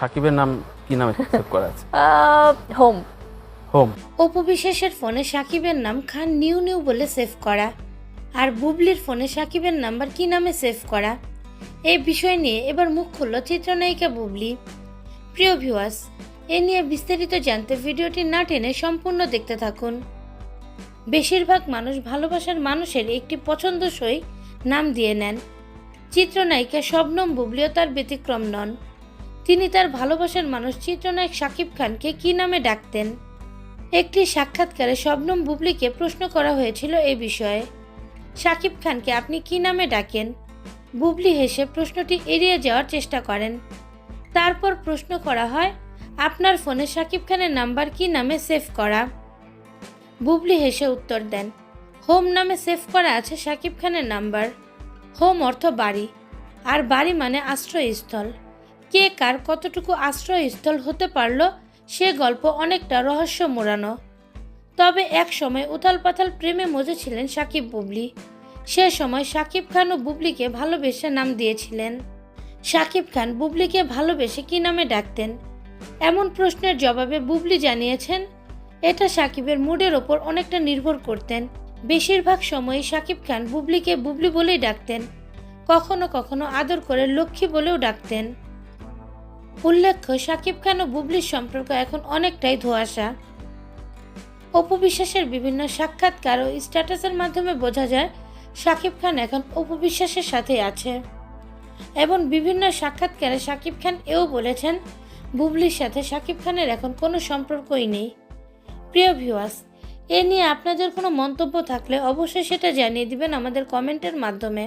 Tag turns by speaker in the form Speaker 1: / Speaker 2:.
Speaker 1: সাকিবের নাম কি নামে সেভ করা আছে?
Speaker 2: হোম।
Speaker 1: হোম।
Speaker 3: অপু বিশ্বাসের ফোনে সাকিবের নাম খান নিউ নিউ বলে সেভ করা। আর বুবলির ফোনে সাকিবের নাম্বার কি নামে সেভ করা। এই বিষয় নিয়ে এবার মুখ খুলল চিত্রনায়িকা বুবলি। প্রিয় ভিউয়ার্স এ নিয়ে বিস্তারিত জানতে ভিডিওটি না টেনে সম্পূর্ণ দেখতে থাকুন। বেশিরভাগ মানুষ ভালোবাসার মানুষের একটি পছন্দসই নাম দিয়ে নেন। চিত্রনায়িকা শবনম বুবলিও তার ব্যতিক্রম নন। তিনি তার ভালোবাসার মানুষ চিত্রনায়ক শাকিব খানকে কি নামে ডাকতেন? একটি সাক্ষাৎকারে শবনম বুবলিকে প্রশ্ন করা হয়েছিল এ বিষয়ে। শাকিব খানকে আপনি কি নামে ডাকেন? বুবলি হেসে প্রশ্নটি এড়িয়ে যাওয়ার চেষ্টা করেন। তারপর প্রশ্ন করা হয়, আপনার ফোনে শাকিব খানের নাম্বার কি নামে সেভ করা? বুবলি হেসে উত্তর দেন, হোম নামে সেভ করা আছে শাকিব খানের নাম্বার। হোম অর্থ বাড়ি, আর বাড়ি মানে আশ্রয়স্থল। কে কার কতটুকু আশ্রয়স্থল হতে পারল, সে গল্প অনেকটা রহস্য মোড়ানো তবে এক সময় উথাল পাথাল প্রেমে মজেছিলেন সাকিব বুবলি। সে সময় সাকিব খান ও বুবলিকে ভালোবেসে নাম দিয়েছিলেন। সাকিব খান বুবলিকে ভালোবেসে কি নামে ডাকতেন? এমন প্রশ্নের জবাবে বুবলি জানিয়েছেন, এটা সাকিবের মুডের ওপর অনেকটা নির্ভর করতেন। বেশিরভাগ সময়ই সাকিব খান বুবলিকে বুবলি বলেই ডাকতেন। কখনো কখনো আদর করে লক্ষ্মী বলেও ডাকতেন। উল্লেখ্য শাকিব খান ও বুবলির সম্পর্ক এখন অনেকটাই ধোঁয়াশা। অপু বিশ্বাসের বিভিন্ন সাক্ষাৎকার ও স্ট্যাটাসের মাধ্যমে বোঝা যায় শাকিব খান এখন অপু বিশ্বাসের সাথে আছে। এবং বিভিন্ন সাক্ষাৎকারে শাকিব খান এও বলেছেন, বুবলির সাথে শাকিব খানের এখন কোনো সম্পর্কই নেই। প্রিয় ভিউয়ার্স, এ নিয়ে আপনাদের কোনো মন্তব্য থাকলে অবশ্যই সেটা জানিয়ে দিবেন আমাদের কমেন্টের মাধ্যমে।